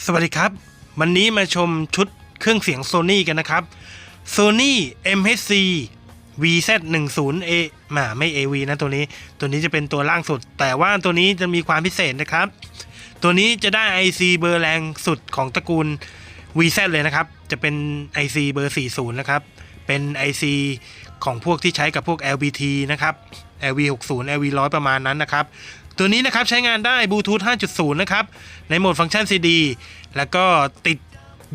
สวัสดีครับ วันนี้มาชมชุดเครื่องเสียง Sony กันนะครับ Sony MHC VZ10A มาไม่ AV นะตัวนี้ ตัวนี้จะเป็นตัวล่างสุด แต่ว่าตัวนี้จะมีความพิเศษนะครับ ตัวนี้จะได้ IC เบอร์แรงสุดของตระกูล VZ เลยนะครับ จะเป็น IC เบอร์ 40 นะครับ เป็น IC ของพวกที่ใช้กับพวก LBT นะครับ LV60 LV100 ประมาณนั้นนะครับ ตัวนี้นะครับใช้งานได้บลูทูธ 5.0 นะครับ ในโหมดฟังก์ชัน CD แล้วก็ติด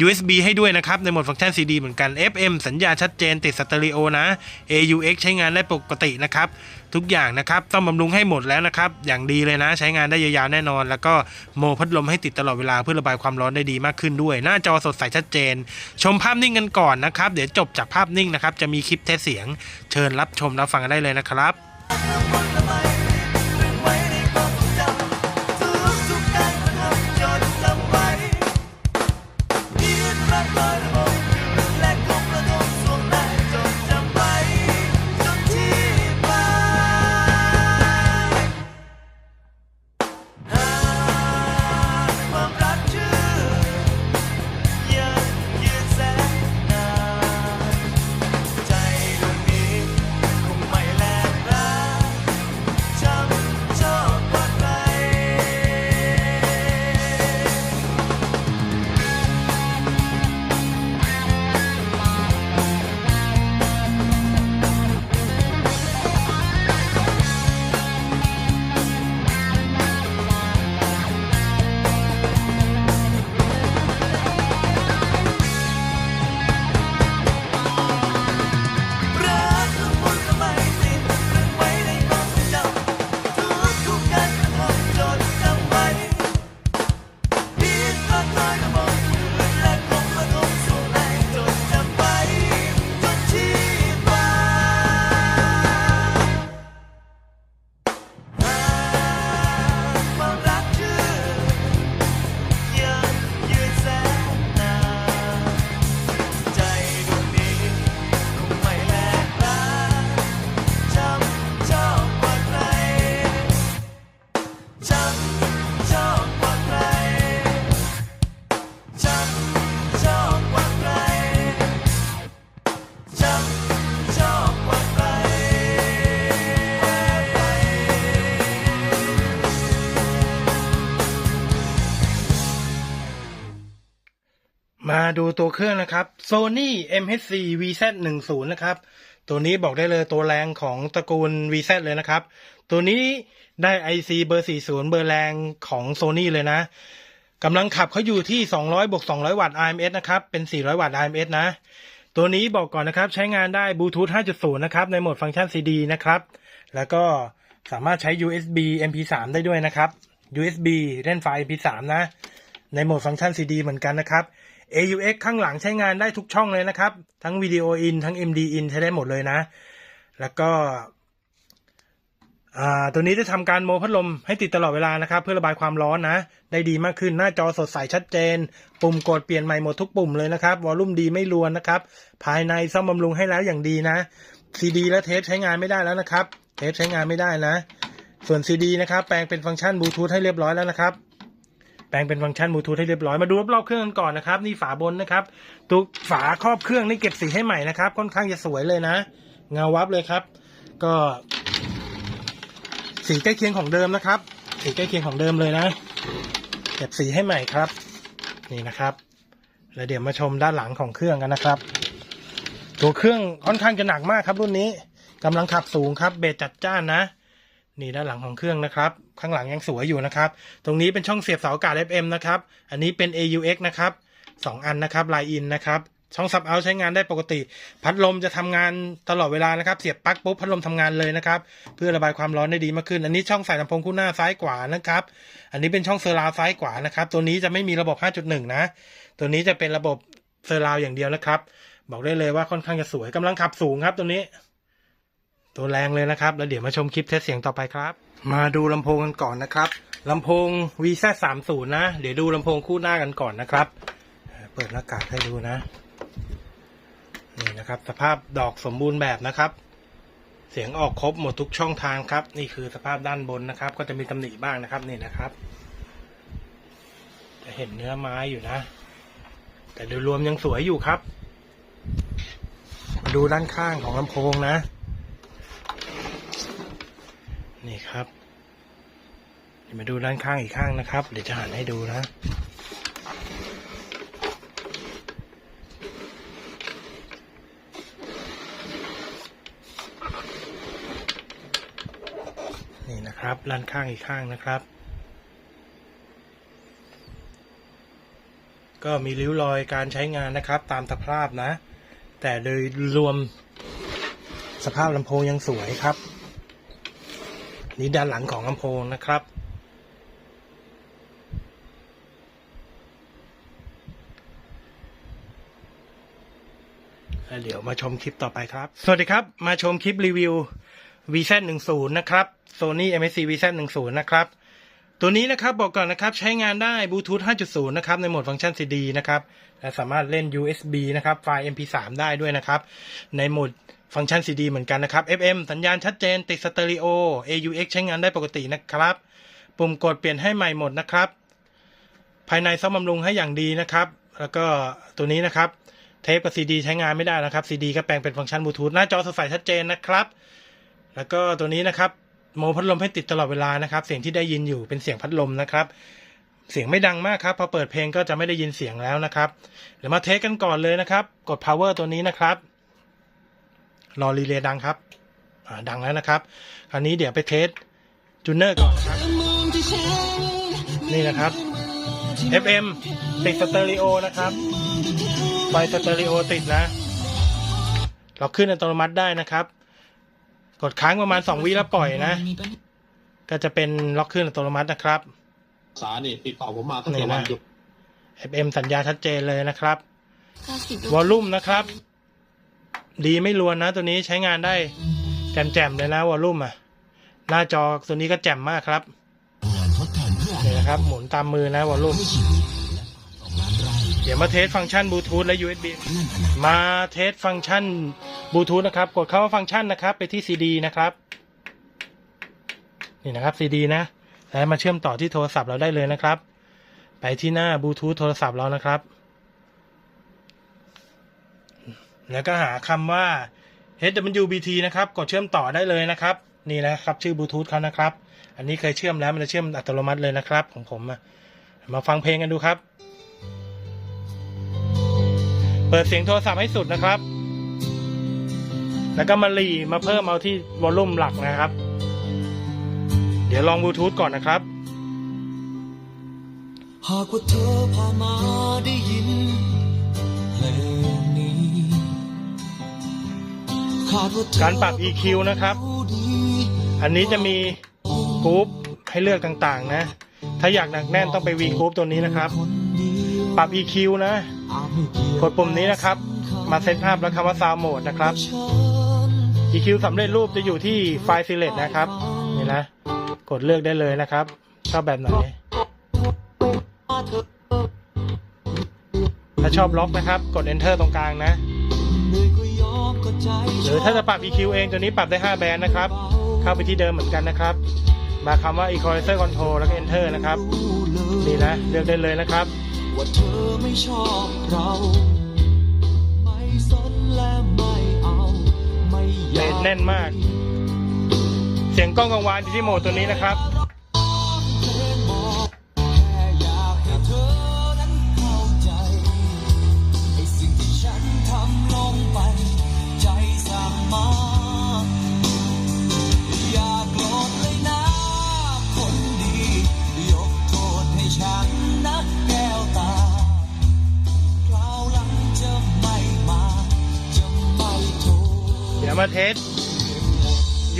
USB ให้ด้วยนะครับ ในโหมดฟังก์ชัน CD เหมือนกัน FM สัญญาชัดเจนติดสเตอริโอนะ AUX ใช้งานได้ปกตินะครับ ทุกอย่างนะครับ ต้องบำรุงให้หมดแล้วนะครับ อย่างดีเลยนะ ใช้งานได้ยาวๆแน่นอน แล้วก็โมพัดลมให้ติดตลอดเวลาเพื่อระบายความร้อนได้ดีมากขึ้นด้วย หน้าจอสดใสชัดเจน ชมภาพนิ่งกันก่อนนะครับ เดี๋ยวจบจากภาพนิ่งนะครับ จะมีคลิปเทสเสียง เชิญรับชมรับฟังกันได้เลยนะครับ มาดูตัวเครื่องนะครับ Sony MHC VZ10 นะครับ ตัวนี้บอกได้เลยตัวแรงของตระกูล VZ เลยนะครับ ตัวนี้ ได้ IC เบอร์ 40 เบอร์แรงของ Sony เลยนะกำลังขับเขาอยู่ที่ 200บวก200 วัตต์ RMS นะครับ เป็น 400 วัตต์ RMS นะ ตัวนี้บอกก่อนนะครับ ใช้งานได้บลูทูธ5.0 นะครับ ในโหมดฟังก์ชัน CD นะครับ แล้วก็สามารถใช้ USB MP3 ได้ด้วยนะครับ USB เล่นไฟล์ MP3 นะ ในโหมดฟังก์ชัน CD เหมือนกันนะครับ AUX ข้างหลังใช้งานได้ทุกช่องเลยนะครับ ทั้งวิดีโออินทั้ง MD in ใช้ได้หมดเลยนะ แล้วก็ อ่าตัวนี้จะทำการโมพัดลมให้ติดตลอดเวลานะครับ เพื่อระบายความร้อนนะ ได้ดีมากขึ้นหน้าจอสดใสชัดเจน ปุ่มกดเปลี่ยนใหม่หมดทุกปุ่มเลยนะครับวอลลุ่มดีไม่รวนนะครับ ภายในซ่อมบำรุงให้แล้วอย่างดีนะ CD และเทปใช้งานไม่ได้แล้วนะครับ เทปใช้งานไม่ได้นะ ส่วน CD นะครับ แปลงเป็นฟังก์ชันบลูทูธให้เรียบร้อยแล้วนะครับแปลงเป็นฟังก์ชันบลูทูธให้เรียบร้อยมาดูรอบๆเครื่องกันก่อนนะครับนี่ฝาบนนะครับตัวฝาครอบเครื่องนี่เก็บสีให้ใหม่นะครับ ค่อนข้างจะสวยเลยนะ เงาวับเลยครับ ก็ สีใกล้เคียงของเดิมนะครับ สีใกล้เคียงของเดิมเลยนะเก็บสีให้ใหม่ครับ นี่นะครับ แล้วเดี๋ยวมาชมด้านหลังของเครื่องกันนะครับ ตัวเครื่องค่อนข้างจะหนักมากครับรุ่นนี้กำลังขับสูงครับ เบสจัดจ้านนะนี่ด้านหลังของเครื่องนะครับ ข้างหลังยังสวยอยู่นะครับ ตรงนี้เป็นช่องเสียบเสาอากาศ FM นะครับ อันนี้เป็น AUX นะครับสองอันนะครับไลน์อินนะครับ ช่องซับเอาใช้งานได้ปกติ พัดลมจะทำงานตลอดเวลานะครับ เสียบปลั๊กปุ๊บพัดลมทำงานเลยนะครับ เพื่อระบายความร้อนได้ดีมากขึ้น อันนี้ช่องใส่ลำโพงคู่หน้าซ้ายขวานะครับ อันนี้เป็นช่องเซอร์ราวซ้ายขวานะครับ ตัวนี้จะไม่มีระบบ 5.1 นะ ตัวนี้จะเป็นระบบเซอร์ราวอย่างเดียวนะครับ บอกได้เลยว่าค่อนข้างจะสวยกำลังขับสูงครับ ตัวนี้ ตัวแรงเลยนะครับ แล้วเดี๋ยวมาชมคลิปเทสเสียงต่อไปครับ มาดูลำโพงกันก่อนนะครับลำโพง VZ 3 0 นะ เดี๋ยวดูลำโพงคู่หน้ากันก่อนนะครับ เปิดหน้ากากให้ดูนะ นี่นะครับ สภาพดอกสมบูรณ์แบบนะครับ เสียงออกครบหมดทุกช่องทางครับ นี่คือสภาพด้านบนนะครับ ก็จะมีตำหนิบ้างนะครับนี่นะครับ จะเห็นเนื้อไม้อยู่นะ แต่โดยรวมยังสวยอยู่ครับ มาดูด้านข้างของลำโพงนะ นี่ครับมาดูด้านข้างอีกข้างนะครับ เดี๋ยวจะหันให้ดูนะ นี่ นะครับด้านข้างอีกข้างนะครับ ก็มีริ้วรอยการใช้งานนะครับ ตามสภาพนะ แต่โดยรวมสภาพลำโพงยังสวยครับ นี่ด้านหลังของลำโพงนะครับแล้วเดี๋ยวมาชมคลิปต่อไปครับ สวัสดีครับ มาชมคลิปรีวิว VZ10 นะครับ Sony MSC VZ10 นะครับตัวนี้นะครับบอกก่อนนะครับใช้งานได้บลูทูธ5.0 นะครับในโหมดฟังก์ชัน CD นะครับและสามารถเล่น USB นะครับไฟล์ MP3 ได้ด้วยนะครับ ในโหมดฟังก์ชัน CD เหมือนกันนะครับ FM สัญญาณชัดเจนติดสเตอริโอ AUX ใช้งานได้ปกตินะครับ ปุ่มกดเปลี่ยนให้ใหม่หมดนะครับ ภายในซ่อมบำรุงให้อย่างดีนะครับ แล้วก็ตัวนี้นะครับ เทปกับ CD ใช้งานไม่ได้นะครับ CD ก็แปลงเป็นฟังก์ชันบลูทูธหน้าจอสดใสชัดเจนนะครับ แล้วก็ตัวนี้นะครับโมพัดลมให้ติดตลอดเวลานะครับ เสียงที่ได้ยินอยู่เป็นเสียงพัดลมนะครับ เสียงไม่ดังมากครับพอเปิดเพลงก็จะไม่ได้ยินเสียงแล้วนะครับเดี๋ยวมาเทสกันก่อนเลยนะครับ กด power ตัวนี้นะครับ รอรีเลย์ดังครับดังแล้วนะครับ คราวนี้เดี๋ยวไปเทสจูเนอร์ก่อนนะครับนี่นะครับ FM ติดสเตอริโอนะครับไฟสเตอริโอติดนะ เราขึ้นอัตโนมัติได้นะครับ กดค้างประมาณสองวิแล้วปล่อยนะ ก็จะเป็นล็อกขึ้นอัตโนมัตินะครับ สานี่ติดต่อผมมาตั้งแต่วันหยุด FM สัญญาชัดเจนเลยนะครับวอลลุ่มนะครับ ดีไม่รวนนะ ตัวนี้ใช้งานได้ แจ่มๆเลยนะวอลลุ่มอะ หน้าจอตัวนี้ก็แจ่มมากครับนี่นะครับ หมุนตามมือนะวอลลุ่มเดี๋ยวมาเทสฟังก์ชันบลูทูธและ USB มาเทสฟังก์ชันบลูทูธนะครับ กดเข้าว่าฟังก์ชันนะครับ ไปที่ CD นะครับ นี่นะครับ CD นะแล้วมาเชื่อมต่อที่โทรศัพท์เราได้เลยนะครับ ไปที่หน้าบลูทูธโทรศัพท์เรานะครับ แล้วก็หาคำว่า HWBT นะครับ กดเชื่อมต่อได้เลยนะครับ นี่นะครับ ชื่อบลูทูธเขานะครับ อันนี้เคยเชื่อมแล้วมันจะเชื่อมอัตโนมัติเลยนะครับ ของผมอะมาฟังเพลงกันดูครับ เปิดเสียงโทรศัพท์ให้สุดนะครับ แล้วก็มาหลีมาเพิ่มเอาที่วอลลุ่มหลักนะครับ เดี๋ยวลองบลูทูธก่อนนะครับ หากว่าเธอผ่านมาได้ยินเพลงนี้คาดว่าเธอการปรับ EQ นะครับดีอันนี้จะมีกรุ๊ปให้เลือกต่างๆ นะ ถ้าอยากหนักแน่นต้องไป V กรุ๊ปตัวนี้นะครับคนเดียวปรับ EQ นะอาจไม่เกดปุ่มนี้นะครับ มาเซตภาพแล้วคำว่า Sound Mode นะครับ EQ สำเร็จรูปจะอยู่ที่ไฟล์ Select นะครับนี่นะ กดเลือกได้เลยนะครับ ชอบแบบไหน ถ้าชอบล็อกนะครับ กด Enter ตรงกลางนะ หรือถ้าจะปรับ EQ เองตัวนี้ปรับได้ 5 แบนด์นะครับ เข้าไปที่เดิมเหมือนกันนะครับ มาคำว่า Equalizer Control แล้วก็ Enter นะครับ นี่นะ เลือกได้เลยนะครับ ว่าเธอไม่ชอบเรา ไม่สนและไม่เอา ไม่อยากแน่นมาก เสียงกล้องกังวานอยู่ที่โหมดตัวนี้นะครับ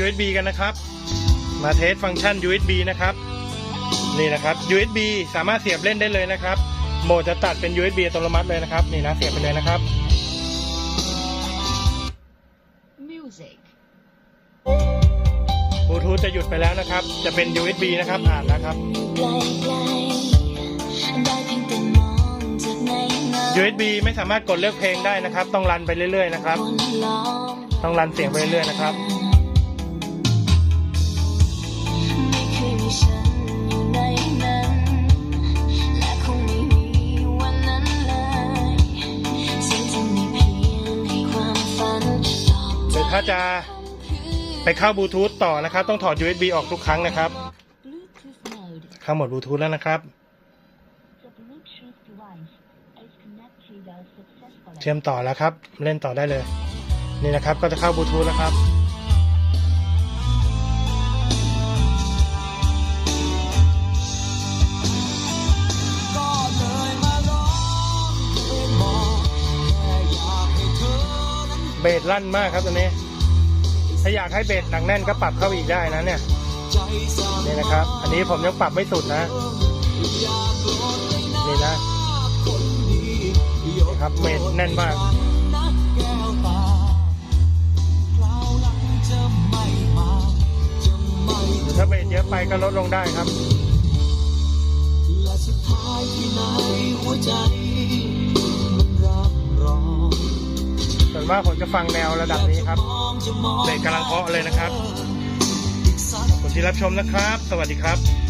USB กันนะครับ มาเทสฟังก์ชัน USB นะครับ นี่นะครับ USB สามารถเสียบเล่นได้เลยนะครับ โหมดจะตัดเป็น USB อัตโนมัติเลยนะครับ นี่นะเสียบไปเลยนะครับ Music. บลูทูธจะหยุดไปแล้วนะครับ จะเป็น USB นะครับ อ่านนะครับไกลๆได้เพียงแต่มองจากในเงา USB ไม่สามารถกดเลือกเพลงได้นะครับ ต้องรันไปเรื่อยๆนะครับคนล้อมต้องรันเสียงไปเรื่อยๆนะครับ ถ้าจะไปเข้าบลูทูธต่อนะครับ ต้องถอด USB ออกทุกครั้งนะครับ เข้าหมดบลูทูธแล้วนะครับเชื่อมต่อแล้วครับ เล่นต่อได้เลย นี่นะครับก็จะเข้าบลูทูธแล้วครับ เบสลั่นมากครับตัวนี้ ถ้าอยากให้เบสหนักแน่นก็ปรับเข้าอีกได้นะเนี่ยนี่นะครับ อันนี้ผมยังปรับไม่สุดนะเลยนะนี่นะคนดียกนี่ครับเบสแน่นมากถ้าเบสเยอะไปก็ลดลงได้ครับและสุดท้ายที่ไหนหัวใจ วนมากผมจะฟังแนวระดับนี้ครับเบสกำลังเพาะเลยนะครับขอบคุณที่รับชมนะครับ สวัสดีครับ